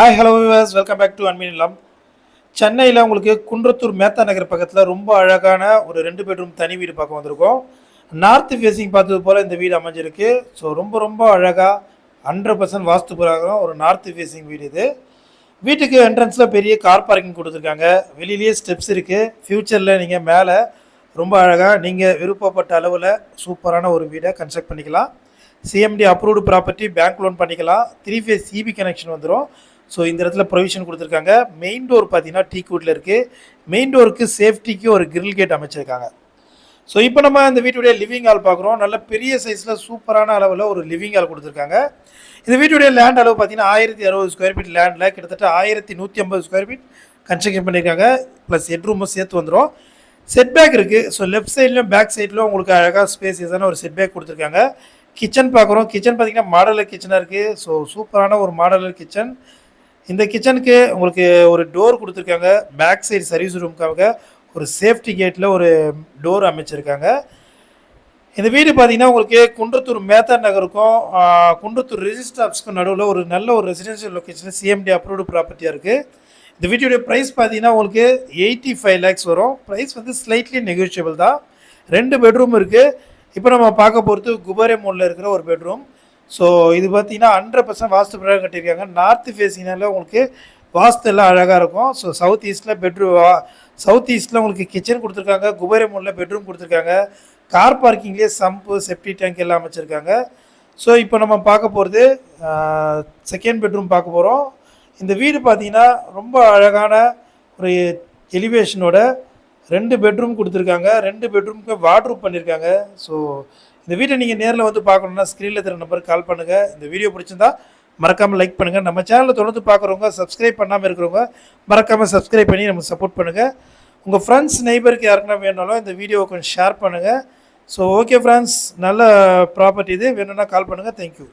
Hi hello விவாஸ் welcome back to அன்மீன் இல்லம் சென்னையில் உங்களுக்கு குன்றத்தூர் மேத்தா நகர் பக்கத்தில் ரொம்ப அழகான ஒரு ரெண்டு பெட்ரூம் தனி வீடு பார்க்க வந்திருக்கோம். நார்த் ஃபேஸிங் பார்த்தது போல் இந்த வீடு அமைஞ்சிருக்கு. ஸோ ரொம்ப ரொம்ப அழகாக ஹண்ட்ரட் பர்சன்ட் வாஸ்து பிரகாரம் ஒரு நார்த் ஃபேஸிங் வீடு இது. வீட்டுக்கு என்ட்ரன்ஸில் பெரிய கார் பார்க்கிங் கொடுத்துருக்காங்க. வெளியிலேயே ஸ்டெப்ஸ் இருக்குது ஃப்யூச்சரில் நீங்கள் மேலே ரொம்ப அழகாக நீங்கள் விருப்பப்பட்ட அளவில் சூப்பரான ஒரு வீடை கன்ஸ்ட்ரக்ட் பண்ணிக்கலாம். CMD approved property bank loan பண்ணிக்கலாம். த்ரீ ஃபேஸ் சிபி கனெக்ஷன் வந்துடும் ஸோ இந்த இடத்துல ப்ரொவிஷன் கொடுத்துருக்காங்க. மெயின் டோர் பார்த்தீங்கன்னா டீ கூட்டில் இருக்குது மெயின் டோருக்கு சேஃப்டிக்கு ஒரு கிரில் கேட் அமைச்சிருக்காங்க. ஸோ இப்போ நம்ம இந்த வீட்டுடைய லிவிங் ஹால் பார்க்குறோம் நல்ல பெரிய சைஸில் சூப்பரான அளவில் ஒரு லிவிங் ஹால் கொடுத்துருக்காங்க. இந்த வீட்டுடைய லேண்ட் அளவு பார்த்தீங்கன்னா ஆயிரத்தி அறுபது ஸ்கொயர் ஃபீட் லேண்டில் கிட்டத்தட்ட ஆயிரத்தி நூற்றி ஐம்பது ஸ்கொயர் ஃபீட் கன்ஸ்ட்ரக்ஷன் பண்ணியிருக்காங்க ப்ளஸ் ஹெட்ரூமும் சேர்த்து வந்துடும் செட் பேக் இருக்குது ஸோ லெஃப்ட் சைட்லையும் பேக் சைட்லையும் உங்களுக்கு அழகாக ஸ்பேசியஸான ஒரு செட் பேக் கொடுத்துருக்காங்க. கிச்சன் பார்க்குறோம் கிச்சன் பார்த்தீங்கன்னா மாடலர் கிச்சனாக இருக்குது ஸோ சூப்பரான ஒரு மாடலர் கிச்சன் இந்த கிச்சனுக்கு உங்களுக்கு ஒரு டோர் கொடுத்துருக்காங்க. பேக் சைடு சர்வீஸ் ரூமுக்காக ஒரு சேஃப்டி கேட்டில் ஒரு டோர் அமைச்சிருக்காங்க. இந்த வீடு பார்த்தீங்கன்னா உங்களுக்கு குன்றத்தூர் மேத்தா நகருக்கும் குன்றத்தூர் ரெஜிஸ்டர் ஆஃபீஸ்க்கும் நடுவில் ஒரு நல்ல ஒரு ரெசிடென்ஷியல் லொக்கேஷன் சிஎம்டி அப்ரூவ்டு ப்ராப்பர்ட்டியாக இருக்குது இந்த வீடியோடைய ப்ரைஸ் பார்த்தீங்கன்னா உங்களுக்கு எயிட்டி ஃபைவ் லேக்ஸ் வரும். ப்ரைஸ் வந்து ஸ்லைட்லி நெகோஷியபிள் தான். ரெண்டு பெட்ரூம் இருக்குது இப்போ நம்ம பார்க்க போகிறது குபரே மோனில் இருக்கிற ஒரு பெட்ரூம் ஸோ இது பார்த்தீங்கன்னா ஹண்ட்ரட் பர்சன்ட் வாஸ்து பிரகாரம் கட்டியிருக்காங்க. நார்த் ஃபேஸிங்னால உங்களுக்கு வாஸ்து எல்லாம் அழகாக இருக்கும். ஸோ சவுத் ஈஸ்ட்டில் பெட்ரூம் சவுத் ஈஸ்ட்டில் உங்களுக்கு கிச்சன் கொடுத்துருக்காங்க. குபேர மோலில் பெட்ரூம் கொடுத்துருக்காங்க கார் பார்க்கிங்லேயே சம்பு செப்டி டேங்க் எல்லாம் அமைச்சிருக்காங்க ஸோ இப்போ நம்ம பார்க்க போகிறது செகண்ட் பெட்ரூம் பார்க்க போகிறோம் இந்த வீடு பார்த்தீங்கன்னா ரொம்ப அழகான ஒரு எலிவேஷனோட ரெண்டு பெட்ரூம் கொடுத்துருக்காங்க. ரெண்டு பெட்ரூமுக்கு வாட்ரூப் பண்ணியிருக்காங்க ஸோ இந்த வீட்டை நீங்கள் நேரில் வந்து பார்க்கணுன்னா ஸ்க்ரீனில் இருக்கிற நம்பருக்கு கால் பண்ணுங்கள் இந்த வீடியோ பிடிச்சிருந்தா மறக்காமல் லைக் பண்ணுங்கள் நம்ம சேனலை தொடர்ந்து பார்க்குறவங்க சப்ஸ்கிரைப் பண்ணாமல் இருக்கிறவங்க மறக்காமல் சப்ஸ்கிரைப் பண்ணி நமக்கு சப்போர்ட் பண்ணுங்கள் உங்கள் ஃப்ரெண்ட்ஸ் நெய்பருக்கு யாருக்குன்னா வேணாலும் இந்த வீடியோவை கொஞ்சம் ஷேர் பண்ணுங்கள் ஸோ ஓகே ஃப்ரெண்ட்ஸ் நல்ல ப்ராப்பர்ட்டி இது. வேணும்னா கால் பண்ணுங்கள் தேங்க்யூ